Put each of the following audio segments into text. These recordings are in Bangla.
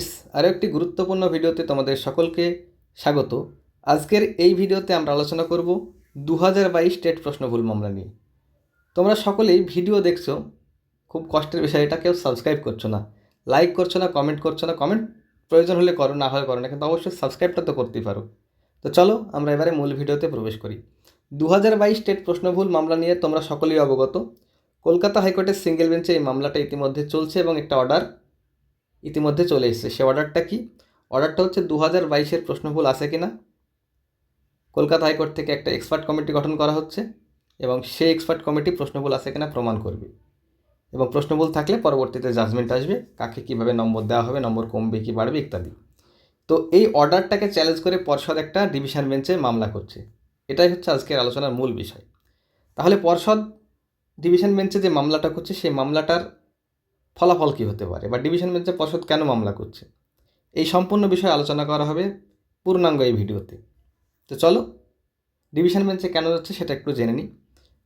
ফ্রেন্ডস, আরও একটি গুরুত্বপূর্ণ ভিডিওতে তোমাদের সকলকে স্বাগত। আজকের এই ভিডিওতে আমরা আলোচনা করব দু হাজার বাইশ স্টেট প্রশ্নভুল মামলা নিয়ে। তোমরা সকলেই ভিডিও দেখছ, খুব কষ্টের বিষয় এটা, কেউ সাবস্ক্রাইব করছ না। লাইক করছ না কমেন্ট করছ না কমেন্ট প্রয়োজন হলে করো, না হলে করো না, কিন্তু অবশ্যই সাবস্ক্রাইবটা তো করতেই পারো। তো চলো, আমরা এবারে মূল ভিডিওতে প্রবেশ করি। দু হাজার বাইশ স্টেট প্রশ্নভুল মামলা নিয়ে তোমরা সকলেই অবগত। কলকাতা হাইকোর্টের সিঙ্গেল বেঞ্চে এই মামলাটা ইতিমধ্যে চলছে এবং একটা অর্ডার ইতিমধ্যে চলে এসেছে। সে অর্ডারটা কি? অর্ডারটা হচ্ছে দু হাজার বাইশের প্রশ্নভুল আছে কি না কলকাতা হাইকোর্ট থেকে একটা এক্সপার্ট কমিটি গঠন করা হচ্ছে এবং সেই এক্সপার্ট কমিটি প্রশ্নভুল আছে কিনা প্রমাণ করবে। এবং প্রশ্নভুল থাকলে পরবর্তীতে জাজমেন্ট আসবে, কাকে কীভাবে নম্বর দেওয়া হবে, নম্বর কমবে, কি বাড়বে ইত্যাদি। তো এই অর্ডারটাকে চ্যালেঞ্জ করে পর্ষদ একটা ডিভিশন বেঞ্চে মামলা করছে। এটাই হচ্ছে আজকের আলোচনার মূল বিষয়। তাহলে পর্ষদ ডিভিশন বেঞ্চে যে মামলাটা করছে, সেই মামলাটার ফলাফল কী হতে পারে? বা ডিভিশন বেঞ্চে পর্ষদ কেন মামলা করছে? এই সম্পূর্ণ বিষয়ে আলোচনা করা হবে পূর্ণাঙ্গ এই ভিডিওতে। তো চলো ডিভিশন বেঞ্চে কেন যাচ্ছে সেটা একটু জেনে নিই।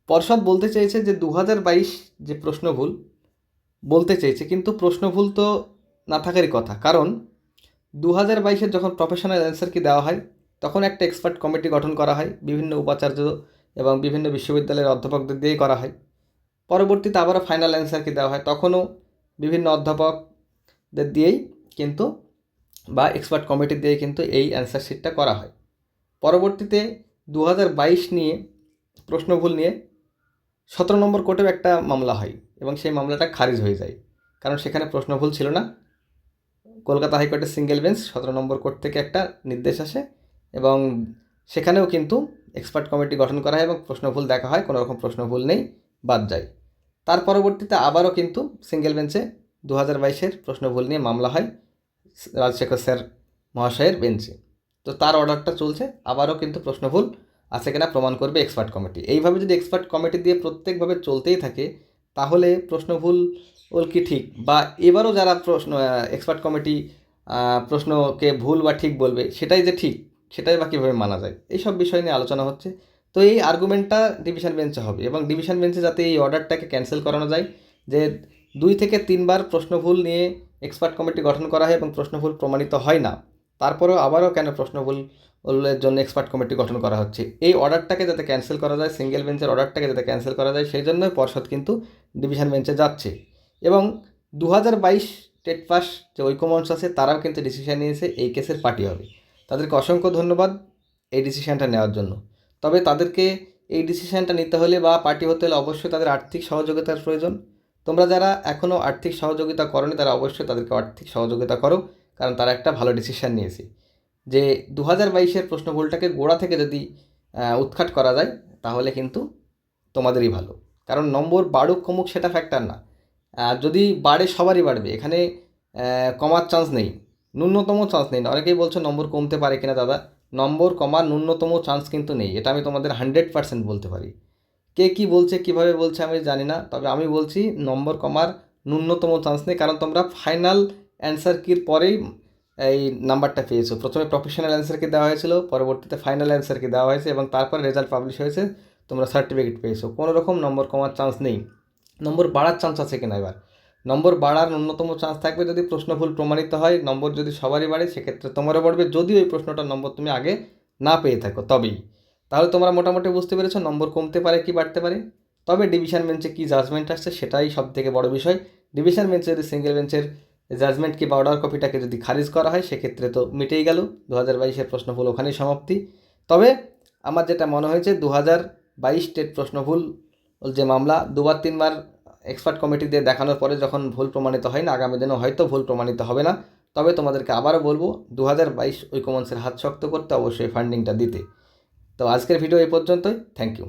পর্ষদ বলতে চেয়েছে যে দু হাজার বাইশ যে প্রশ্ন ভুল, বলতে চেয়েছে কিন্তু প্রশ্ন ভুল তো না থাকারই কথা। কারণ দু হাজার বাইশের যখন প্রফেশনাল অ্যান্সার কি দেওয়া হয়, তখন একটা এক্সপার্ট কমিটি গঠন করা হয়, বিভিন্ন উপাচার্য এবং বিভিন্ন বিশ্ববিদ্যালয়ের অধ্যাপকদের দিয়েই করা হয়। পরবর্তীতে আবারও ফাইনাল অ্যান্সার কি দেওয়া হয়, তখনও অধ্যাপকদের দিয়েই কিন্তু বা এক্সপার্ট কমিটি দিয়ে কিন্তু এই অ্যান্সার শিটটা করা হয়। পরবর্তীতে দু হাজার বাইশ নিয়ে, প্রশ্নভুল নিয়ে সতেরো নম্বর কোর্টেও একটা মামলা হয় এবং সেই মামলাটা খারিজ হয়ে যায়। কারণ সেখানে প্রশ্নভুল ছিল না। কলকাতা হাইকোর্টের সিঙ্গেল বেঞ্চ সতেরো নম্বর কোর্ট থেকে একটা নির্দেশ আসে এবং সেখানেও কিন্তু এক্সপার্ট কমিটি গঠন করা হয় এবং প্রশ্নভুল দেখা হয়, কোনো রকম প্রশ্নভুল নেই, বাদ যায়। তার পরবর্তীতে আবারও কিন্তু সিঙ্গেল বেঞ্চে দু হাজার বাইশের প্রশ্নভুল নিয়ে মামলা হয় রাজশেখর স্যার মহাশয়ের বেঞ্চে তো তার অর্ডারটা চলছে, আবারও কিন্তু প্রশ্নভুল আছে কিনা প্রমাণ করবে এক্সপার্ট কমিটি এইভাবে যদি এক্সপার্ট কমিটি দিয়ে প্রত্যেকভাবে চলতেই থাকে, তাহলে প্রশ্নভুল ওল কি ঠিক? বা এবারও যারা প্রশ্ন এক্সপার্ট কমিটি প্রশ্নকে ভুল বা ঠিক বলবে, সেটাই যে ঠিক, সেটাই বা কীভাবে মানা যায়? এইসব বিষয় নিয়ে আলোচনা হচ্ছে। তো এই আর্গুমেন্টটা ডিভিশন বেঞ্চে হবে এবং ডিভিশন বেঞ্চে যাতে এই অর্ডারটাকে ক্যান্সেল করানো যায়, যে দুই থেকে তিনবার প্রশ্নভুল নিয়ে এক্সপার্ট কমিটি গঠন করা হয় এবং প্রশ্নভুল প্রমাণিত হয় না, তারপরেও আবারও কেন প্রশ্নভুল এর জন্য এক্সপার্ট কমিটি গঠন করা হচ্ছে? এই অর্ডারটাকে যাতে ক্যান্সেল করা যায় সিঙ্গেল বেঞ্চের অর্ডারটাকে যাতে ক্যান্সেল করা যায়, সেই জন্যই পর্ষদ কিন্তু ডিভিশন বেঞ্চে যাচ্ছে। এবং দু হাজার বাইশ টেট পাস যে ঐক্যমঞ্চ আছে, তারাও কিন্তু ডিসিশন নিয়েছে, এই কেসের পার্টি হবে। তাদেরকে অসংখ্য ধন্যবাদ এই ডিসিশনটা নেওয়ার জন্য। তবে তাদেরকে এই ডিসিশানটা নিতে হলে বা পার্টি হতে হলে অবশ্যই তাদের আর্থিক সহযোগিতার প্রয়োজন। তোমরা যারা এখনও আর্থিক সহযোগিতা করনি, তারা অবশ্যই তাদেরকে আর্থিক সহযোগিতা করো, কারণ তারা একটা ভালো ডিসিশান নিয়েছে। যে দু হাজার বাইশের প্রশ্নভুলটাকে গোড়া থেকে যদি উৎখাট করা যায়, তাহলে কিন্তু তোমাদেরই ভালো। কারণ নম্বর বাড়ুক কমুক সেটা ফ্যাক্টর না। যদি বাড়ে, সবারই বাড়বে। এখানে কমার চান্স নেই। ন্যূনতম চান্স নেই। অনেকেই বলছো নম্বর কমতে পারে কিনা দাদা। নম্বর কমার ন্যূনতম চান্স কিন্তু নেই। এটা আমি তোমাদের হান্ড্রেড পার্সেন্ট বলতে পারি। কে কী বলছে, কীভাবে বলছে আমি জানি না, তবে আমি বলছি নম্বর কমার ন্যূনতম চান্স নেই, কারণ তোমরা ফাইনাল অ্যান্সার কির পরেই এই নাম্বারটা পেয়েছ। প্রথমে প্রফেশনাল অ্যান্সারকে দেওয়া হয়েছিল, পরবর্তীতে ফাইনাল অ্যান্সারকে দেওয়া হয়েছে এবং তারপরে রেজাল্ট পাবলিশ হয়েছে, তোমরা সার্টিফিকেট পেয়েছ। কোনো রকম নম্বর কমার চান্স নেই। নম্বর বাড়ার চান্স আছে কিনা এবার? নম্বর বাড়ার ন্যূনতম চান্স থাকবে যদি প্রশ্ন ভুল প্রমাণিত হয়, নম্বর যদি সবারই বাড়ে, সেক্ষেত্রে তোমারও বাড়বে। যদি ওই প্রশ্নটার নম্বর তুমি আগে না পেয়ে থাকো, তবেই। তাহলে তোমরা মোটামুটি বুঝতে পেরেছ, নম্বর কমতে পারে কি বাড়তে পারে। তবে ডিভিশন বেঞ্চে কী জাজমেন্ট আসছে সেটাই সব থেকে বড় বিষয়। ডিভিশন বেঞ্চে যদি সিঙ্গেল বেঞ্চের জাজমেন্ট কি বা অর্ডার কপিটাকে যদি খারিজ করা হয়, সেক্ষেত্রে তো মিটেই গেল। দু হাজার বাইশের প্রশ্নভুল ওখানেই সমাপ্তি। তবে আমার যেটা মনে হয়েছে দু হাজার বাইশ স্টেট প্রশ্নভুল যে মামলা, দুবার তিনবার এক্সপার্ট কমিটি দিয়ে দেখানোর পরে যখন ভুল প্রমাণিত হয় না, আগামী দিনে হয়তো ভুল প্রমাণিত হবে না। তবে তোমাদেরকে আবারও বলব দু হাজার বাইশ ঐকমঞ্চের হাত শক্ত করতে অবশ্যই ফান্ডিংটা দিতে। তো আজকের ভিডিও এই পর্যন্তই। Thank you